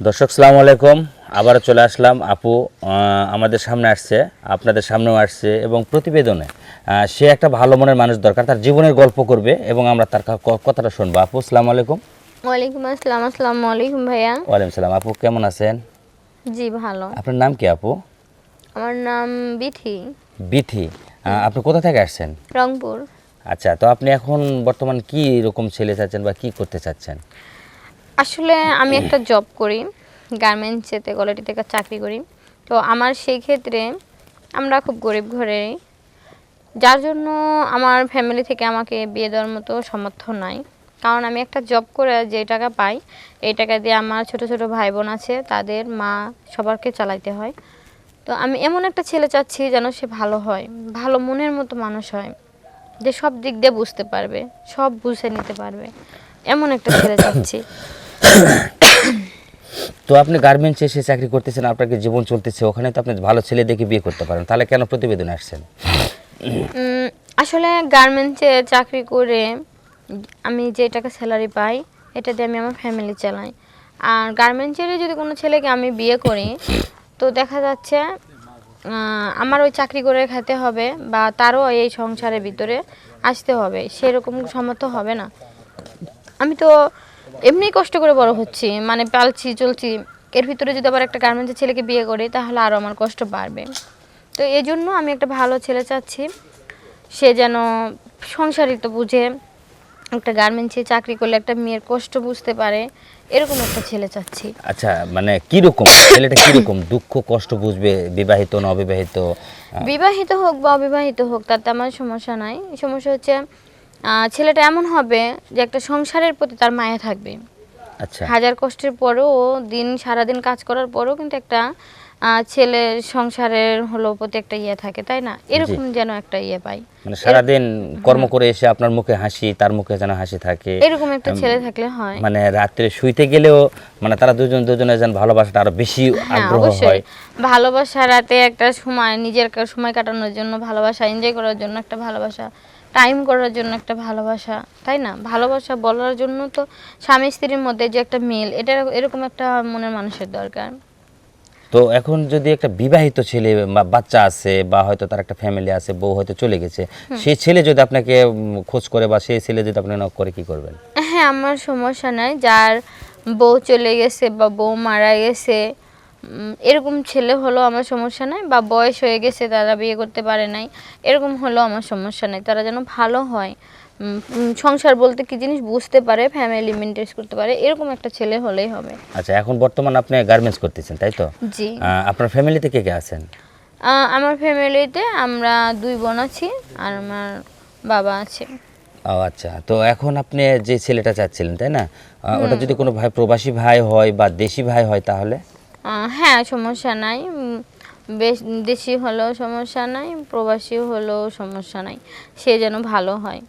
দর্শক সালামু আলাইকুম। আবারও চলে আসলাম। আপু আমাদের সামনে আসছে আপনাদের সামনেও আসছে এবং প্রতিবেদনে সে একটা ভালো মনের মানুষ দরকার তার জীবনের গল্প করবে এবং আমরা তার কথাটা শুনব। আপু সালামু আলাইকুম। ওয়ালাইকুম আসসালাম আসসালামু আলাইকুম ভাইয়া। ওয়ালাইকুম সালাম। আপু কেমন আছেন? জি ভালো। আপনার নাম কি আপু? আমার নাম বিথি। বিথি। আপনি কোথা থেকে আসছেন? রংপুর। আচ্ছা তো আপনি এখন বর্তমান কি রকম ছেলে চাচ্ছেন বা কি করতে চাচ্ছেন? আসলে আমি একটা জব করি গার্মেন্টসেতে কোয়ালিটি থেকে চাকরি করি। তো আমার সেই ক্ষেত্রে আমরা খুব গরিব ঘরেরই। যার জন্য আমার ফ্যামিলি থেকে আমাকে বিয়ে দেওয়ার মতো সামর্থ্য নাই। কারণ আমি একটা জব করে যে টাকা পাই এই টাকা দিয়ে আমার ছোট ছোট ভাই বোন আছে তাদের মা সবারকে চালাইতে হয়। তো আমি এমন একটা ছেলে চাচ্ছি যেন সে ভালো হয় ভালো মনের মতো মানুষ হয় যে সব দিক দিয়ে বুঝতে পারবে সব বুঝে নিতে পারবে। এমন একটা ছেলে চাচ্ছি। তো আপনি গার্মেন্টসে এসে চাকরি করতেছেন আপনাকে জীবন চলতেছে? ওখানে তো আপনি ভালো ছেলে দেখে বিয়ে করতে পারেন। তাহলে কেন প্রতিবেদন আসছেন? আসলে গার্মেন্টসে চাকরি করে আমি যে টাকা স্যালারি পাই, এটা দিয়ে আমি আমার ফ্যামিলি চালাই। আর গার্মেন্টসের যদি কোনো ছেলেকে আমি বিয়ে করি, তো দেখা যাচ্ছে আমার ওই চাকরি করে খেতে হবে বা তারও এই সংসারের ভিতরে আসতে হবে। সেরকম সামর্থ্য হবে না। আমি তো এমনি কষ্ট করে বড় হচ্ছি মানে পালছি চলছি। এর ভিতরে যদি আবার একটা গার্মেন্টসের ছেলেকে বিয়ে করি তাহলে আরও আমার কষ্ট বাড়বে। তো এই জন্য আমি একটা ভালো ছেলে চাচ্ছি। সে যেন সংসারিত বুঝে একটা গার্মেন্টসে চাকরি করলে একটা মেয়ের কষ্ট বুঝতে পারে এরকম একটা ছেলে চাচ্ছি। আচ্ছা মানে কি রকম ছেলেটা কি রকম দুঃখ কষ্ট বুঝবে বিবাহিত না অবিবাহিত? বিবাহিত হোক বা অবিবাহিত হোক তাতে আমার সমস্যা নাই। সমস্যা হচ্ছে ছেলেটা এমন হবে যে একটা সংসারের প্রতি তার মায়া থাকবে। আচ্ছা। হাজার কষ্টের পরেও দিন সারাদিন কাজ করার পরেও কিন্তু একটা ছেলের সংসারের হলো প্রতি একটা ইয়ে থাকে তাই না? এরকম যেন একটা ইয়ে পাই। মানে সারাদিন কর্ম করে এসে আপনার মুখে হাসি তার মুখে যেন হাসি থাকে। এরকম একটা ছেলে থাকলে হয়। মানে রাত্রে শুইতে গেলেও মানে তারা দুজন দুজনের যেন ভালোবাসাটা আরও বেশি হ্যাঁ আগ্রহ অবশ্যই। হয়। ভালোবাসা রাতে একটা সময় নিজের সময় কাটানোর জন্য ভালোবাসা এনজয় করার জন্য একটা ভালোবাসা টাইম করার জন্য একটা ভালোবাসা তাই না? ভালোবাসা বলার জন্য তো স্বামী স্ত্রীর মধ্যে যে একটা মিল এটা এরকম একটা মনের মানুষের দরকার। তো এখন যদি একটা বিবাহিত ছেলে বা বাচ্চা আছে বা হয়তো তার একটা ফ্যামিলি আছে বউ হয়তো চলে গেছে সেই ছেলে যদি আপনাকে খোঁজ করে বা সেই ছেলে যদি আপনাকে নক করে কি করবেন? হ্যাঁ আমার সমস্যা নাই। যার বউ চলে গেছে বা বউ মারা গেছে এরকম ছেলে হলো আমার সমস্যা নাই বা বয়স হয়ে গেছে তারা বিয়ে করতে পারে নাই এরকম হলো আমার সমস্যা নাই তারা যেন ভালো হয়। সংসার বলতে কি জিনিস বুঝতে পারে ফ্যামিলি মেনটেন করতে পারে এরকম একটা ছেলে হলেই হবে। আচ্ছা এখন বর্তমান আপনি গার্মেন্টস করতেছেন তাই তো? জি। আপনার ফ্যামিলিতে কে কে আছেন? আমার ফ্যামিলিতে আমরা দুই বোন আছি আর আমার বাবা আছে। ও আচ্ছা তো এখন আপনি যে ছেলেটা চাচ্ছিলেন তাই না? ওটা যদি কোনো ভাই প্রবাসী ভাই হয় বা দেশি ভাই হয় তাহলে? হ্যাঁ সমস্যা নাই। বেশ দেশি হলেও সমস্যা নাই প্রবাসী হলেও সমস্যা নাই। সে যেন ভালো হয়।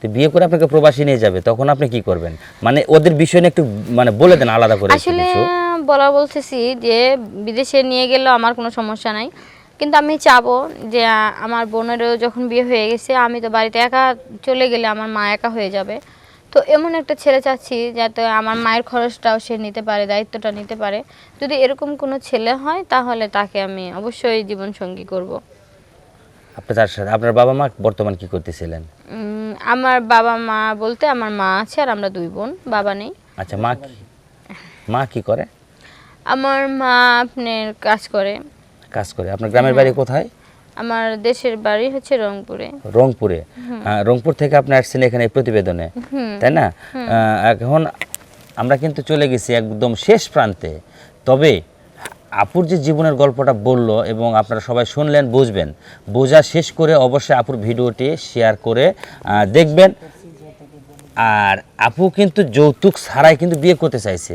তো বিয়ে করে আপনাকে প্রবাসী নিয়ে যাবে তখন আপনি কি করবেন? মানে ওদের বিষয় নিয়ে একটু মানে বলে দেন আলাদা করে আসলে বলা বলতেছি যে বিদেশে নিয়ে গেলেও আমার কোনো সমস্যা নাই। কিন্তু আমি চাবো যে আমার বোনেরও যখন বিয়ে হয়ে গেছে আমি তো বাড়িতে একা চলে গেলে আমার মা একা হয়ে যাবে। তো এমন একটা ছেলে চাচ্ছি যাতে আমার মায়ের খরচটাও সে নিতে পারে দায়িত্বটা নিতে পারে। যদি এরকম কোনো ছেলে হয় তাহলে তাকে আমি অবশ্যই জীবনসঙ্গী করব। আপনি তার সাথে আপনার বাবা মা বর্তমান কি করতেছিলেন? আমার বাবা মা বলতে আমার মা আছে আর আমরা দুই বোন বাবা নেই। আচ্ছা মা কি? মা কি করে? আমার মা আপনার কাজ করে। কাজ করে। আপনার গ্রামের বাড়ি কোথায়? আমার দেশের বাড়ি হচ্ছে রংপুরে। রংপুরে? রংপুর থেকে আপনি আসছেন এখানে প্রতিবেদনে তাই না? এখন আমরা কিন্তু চলে গেছি একদম শেষ প্রান্তে। তবে আপুর যে জীবনের গল্পটা বলল এবং আপনারা সবাই শুনলেন বুঝবেন বোঝা শেষ করে অবশ্যই আপুর ভিডিওটি শেয়ার করে দেখবেন। আর আপু কিন্তু যৌতুক ছাড়াই কিন্তু বিয়ে করতে চাইছে।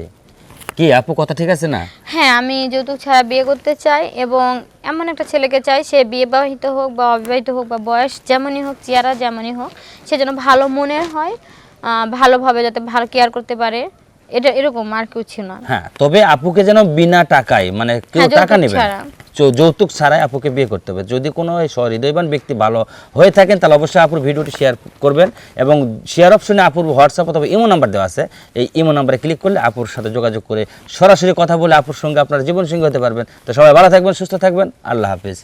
কি আপু কথা ঠিক আছে না? হ্যাঁ আমি যৌতুক ছাড়া বিয়ে করতে চাই এবং এমন একটা ছেলেকে চাই সে বিবাহিত হোক বা অবিবাহিত হোক বা বয়স যেমনই হোক চেহারা যেমনই হোক সে যেন ভালো মনের হয় আহ, ভালোভাবে যাতে ভালো কেয়ার করতে পারে। এটা এরকম আর কিছু না। হ্যাঁ তবে আপুকে যেন বিনা টাকায় মানে কেউ হ্যাঁ, টাকা নেবে না। যৌতুক ছাড়াই আপুকে বিয়ে করতে হবে। যদি কোনো সহৃদয়বান ব্যক্তি ভালো হয়ে থাকেন, তাহলে অবশ্যই আপুর ভিডিওটি শেয়ার করবেন এবং শেয়ার অপশনে আপুর হোয়াটসঅ্যাপ অথবা ইমো নাম্বার দেওয়া আছে। এই ইমো নাম্বারে ক্লিক করলে আপুর সাথে যোগাযোগ করে সরাসরি কথা বলে আপুর সঙ্গে আপনার জীবনসঙ্গী হতে পারবেন। তো সবাই ভালো থাকবেন, সুস্থ থাকবেন। আল্লাহ হাফিজ।